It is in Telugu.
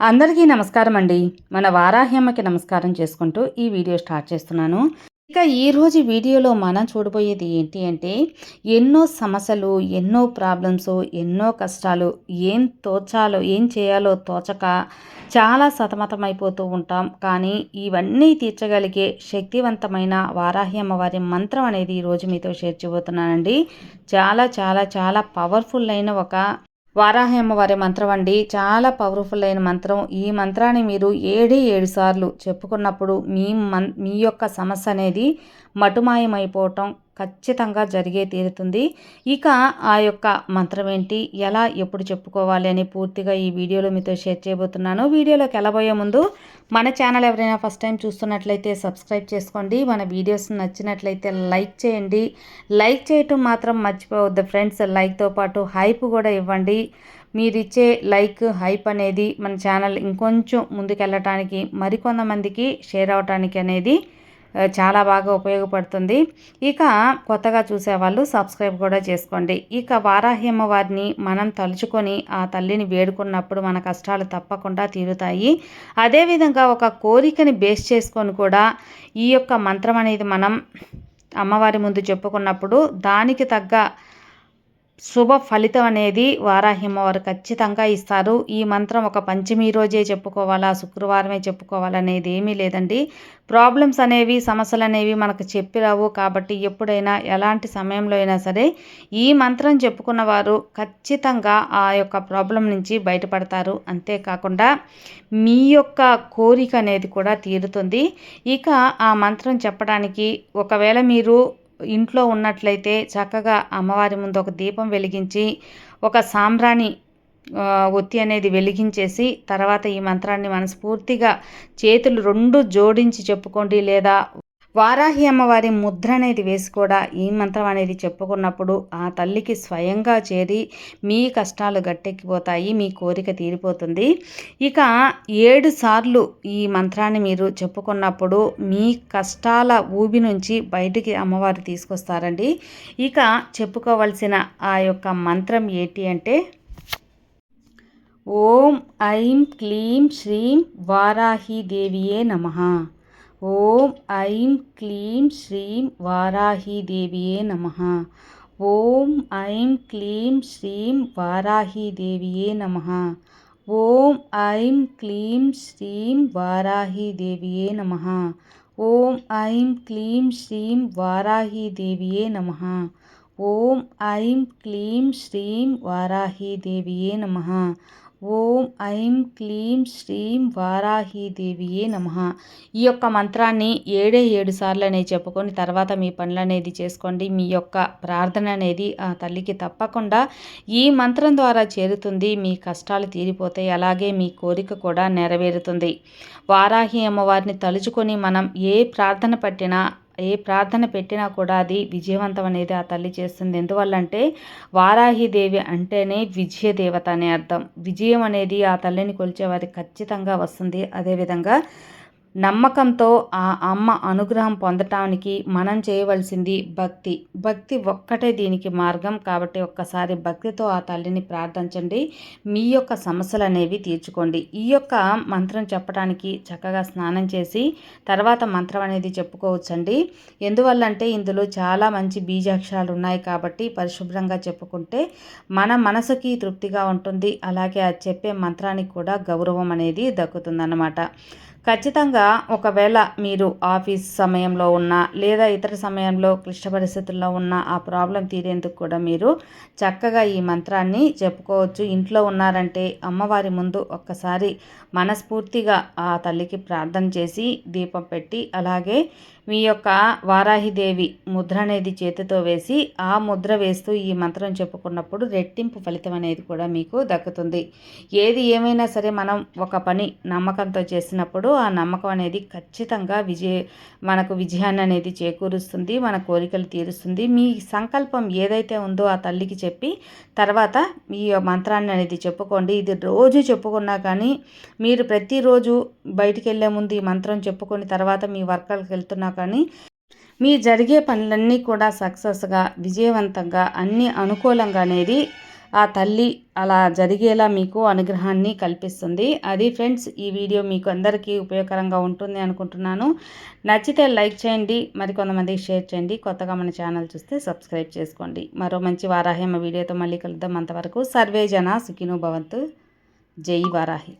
అందరికీ నమస్కారం అండి మన వారాహ్యమ్మకి నమస్కారం చేసుకుంటూ ఈ వీడియో స్టార్ట్ చేస్తున్నాను. ఇక ఈరోజు వీడియోలో మనం చూడబోయేది ఏంటి అంటే ఎన్నో సమస్యలు ఎన్నో ప్రాబ్లమ్స్ ఎన్నో కష్టాలు ఏం తోచాలో ఏం చేయాలో తోచక చాలా సతమతమైపోతూ ఉంటాం. కానీ ఇవన్నీ తీర్చగలిగే శక్తివంతమైన వారాహ్యమ్మ వారి మంత్రం అనేది ఈరోజు మీతో షేర్ చేయబోతున్నానండి. చాలా చాలా చాలా పవర్ఫుల్ అయిన ఒక వారాహి అమ్మవారి మంత్రం అండి. చాలా పవర్ఫుల్ అయిన మంత్రం. ఈ మంత్రాన్ని మీరు ఏడే ఏడు సార్లు చెప్పుకున్నప్పుడు మీ మన్ మీ యొక్క సమస్య అనేది మటుమాయమైపోవటం ఖచ్చితంగా జరిగే తీరుతుంది. ఇక ఆ యొక్క మంత్రం ఏంటి? ఎలా ఎప్పుడు చెప్పుకోవాలి అని పూర్తిగా ఈ వీడియోలో మీతో షేర్ చేయబోతున్నాను. వీడియోలోకి వెళ్ళబోయే ముందు మన ఛానల్ ఎవరైనా ఫస్ట్ టైం చూస్తున్నట్లయితే సబ్స్క్రైబ్ చేసుకోండి. మన వీడియోస్ నచ్చినట్లయితే లైక్ చేయండి. లైక్ చేయటం మాత్రం మర్చిపోవద్దు ఫ్రెండ్స్. లైక్తో పాటు హైప్ కూడా ఇవ్వండి. మీరిచ్చే లైక్ హైప్ అనేది మన ఛానల్ ఇంకొంచెం ముందుకెళ్ళటానికి మరికొంతమందికి షేర్ అవటానికి అనేది చాలా బాగా ఉపయోగపడుతుంది. ఇక కొత్తగా చూసేవాళ్ళు సబ్స్క్రైబ్ కూడా చేసుకోండి. ఇక వారాహ్యమ్మ వారిని మనం తలుచుకొని ఆ తల్లిని వేడుకున్నప్పుడు మన కష్టాలు తప్పకుండా తీరుతాయి. అదేవిధంగా ఒక కోరికని బేస్ చేసుకొని కూడా ఈ యొక్క మంత్రం అనేది మనం అమ్మవారి ముందు చెప్పుకున్నప్పుడు దానికి తగ్గ శుభ ఫలితం అనేది వారాహిమ్మవారు ఖచ్చితంగా ఇస్తారు. ఈ మంత్రం ఒక పంచమి రోజే చెప్పుకోవాలా శుక్రవారమే చెప్పుకోవాలనేది ఏమీ లేదండి. ప్రాబ్లమ్స్ అనేవి సమస్యలు అనేవి మనకు చెప్పిరావు కాబట్టి ఎప్పుడైనా ఎలాంటి సమయంలో అయినా సరే ఈ మంత్రం చెప్పుకున్న వారు ఖచ్చితంగా ఆ యొక్క ప్రాబ్లం నుంచి బయటపడతారు. అంతేకాకుండా మీ యొక్క కోరిక అనేది కూడా తీరుతుంది. ఇక ఆ మంత్రం చెప్పడానికి ఒకవేళ మీరు ఇంట్లో ఉన్నట్లయితే చక్కగా అమ్మవారి ముందు ఒక దీపం వెలిగించి ఒక సాంబ్రాణి ఒత్తి అనేది వెలిగించేసి తర్వాత ఈ మంత్రాన్ని మనస్ఫూర్తిగా చేతులు రెండు జోడించి చెప్పుకోండి లేదా వారాహి అమ్మవారి ముద్ర అనేది వేసి కూడా ఈ మంత్రం అనేది చెప్పుకున్నప్పుడు ఆ తల్లికి స్వయంగా చేరి మీ కష్టాలు గట్టెక్కిపోతాయి మీ కోరిక తీరిపోతుంది. ఇక ఏడు సార్లు ఈ మంత్రాన్ని మీరు చెప్పుకున్నప్పుడు మీ కష్టాల ఊబి నుంచి బయటికి అమ్మవారు తీసుకొస్తారండి. ఇక చెప్పుకోవలసిన ఆ యొక్క మంత్రం ఏంటి అంటే ఓం ఐం క్లీం శ్రీం వారాహీదేవియే నమ. ఓం ఐం క్లీం శ్రీం వారాహీదేవియే నమ ఓం ఐం క్లీం శ్రీం వారాహీదేవియే నమ ఓం ఐం క్లీం శ్రీం వారాహీదేవియే నమ ఓం ఐం క్లీం శ్రీం వారాహీదేవియే నమ ఓం ఐం క్లీం శ్రీం వారాహీదేవియే నమ ఓం ఐం క్లీం శ్రీం వారాహీదేవియే నమ. ఈ యొక్క మంత్రాన్ని ఏడే ఏడు సార్లు అనేది చెప్పుకొని తర్వాత మీ పనులు అనేది చేసుకోండి. మీ యొక్క ప్రార్థన అనేది ఆ తల్లికి తప్పకుండా ఈ మంత్రం ద్వారా చేరుతుంది. మీ కష్టాలు తీరిపోతాయి. అలాగే మీ కోరిక కూడా నెరవేరుతుంది. వారాహి అమ్మవారిని తలుచుకొని మనం ఏ ప్రార్థన పట్టినా ఏ ప్రార్థన పెట్టినా కూడా అది విజయవంతం అనేది ఆ తల్లి చేస్తుంది. ఎందువల్లంటే వారాహిదేవి అంటేనే విజయదేవత అనే అర్థం. విజయం అనేది ఆ తల్లిని కొలిచే వారికి ఖచ్చితంగా వస్తుంది. అదేవిధంగా నమ్మకంతో ఆ అమ్మ అనుగ్రహం పొందటానికి మనం చేయవలసింది భక్తి. భక్తి ఒక్కటే దీనికి మార్గం కాబట్టి ఒక్కసారి భక్తితో ఆ తల్లిని ప్రార్థించండి. మీ యొక్క సమస్యలు అనేవి తీర్చుకోండి. ఈ యొక్క మంత్రం చెప్పడానికి చక్కగా స్నానం చేసి తర్వాత మంత్రం అనేది చెప్పుకోవచ్చండి. ఎందువల్లంటే ఇందులో చాలా మంచి బీజాక్షరాలు ఉన్నాయి కాబట్టి పరిశుభ్రంగా చెప్పుకుంటే మన మనసుకి తృప్తిగా ఉంటుంది. అలాగే అది చెప్పే మంత్రానికి కూడా గౌరవం అనేది దక్కుతుందన్నమాట. ఖచ్చితంగా ఒకవేళ మీరు ఆఫీస్ సమయంలో ఉన్న లేదా ఇతర సమయంలో క్లిష్ట పరిస్థితుల్లో ఉన్న ఆ ప్రాబ్లం తీరేందుకు కూడా మీరు చక్కగా ఈ మంత్రాన్ని చెప్పుకోవచ్చు. ఇంట్లో ఉన్నారంటే అమ్మవారి ముందు ఒక్కసారి మనస్ఫూర్తిగా ఆ తల్లికి ప్రార్థన చేసి దీపం పెట్టి అలాగే మీ యొక్క వారాహిదేవి ముద్ర అనేది చేతితో వేసి ఆ ముద్ర వేస్తూ ఈ మంత్రం చెప్పుకున్నప్పుడు రెట్టింపు ఫలితం అనేది కూడా మీకు దక్కుతుంది. ఏది ఏమైనా సరే మనం ఒక పని నమ్మకంతో చేసినప్పుడు ఆ నమ్మకం అనేది ఖచ్చితంగా విజయ మనకు విజయాన్ని అనేది చేకూరుస్తుంది మన కోరికలు తీరుస్తుంది. మీ సంకల్పం ఏదైతే ఉందో ఆ తల్లికి చెప్పి తర్వాత మీ మంత్రాన్ని అనేది చెప్పుకోండి. ఇది రోజు చెప్పుకున్నా కానీ మీరు ప్రతిరోజు బయటికి వెళ్ళే ముందు ఈ మంత్రం చెప్పుకొని తర్వాత మీ వర్కర్కి వెళ్తున్నా కానీ మీ జరిగే పనులన్నీ కూడా సక్సెస్గా విజయవంతంగా అన్ని అనుకూలంగా అనేది ఆ తల్లి అలా జరిగేలా మీకు అనుగ్రహాన్ని కల్పిస్తుంది. అది ఫ్రెండ్స్ ఈ వీడియో మీకు అందరికీ ఉపయోగకరంగా ఉంటుంది అనుకుంటున్నాను. నచ్చితే లైక్ చేయండి మరి కొంతమందికి షేర్ చేయండి. కొత్తగా మన ఛానల్ చూస్తే సబ్స్క్రైబ్ చేసుకోండి. మరో మంచి వారాహి వీడియోతో మళ్ళీ కలుద్దాం అంతవరకు. సర్వే జన సుఖినో భవంతు. జై వారాహి.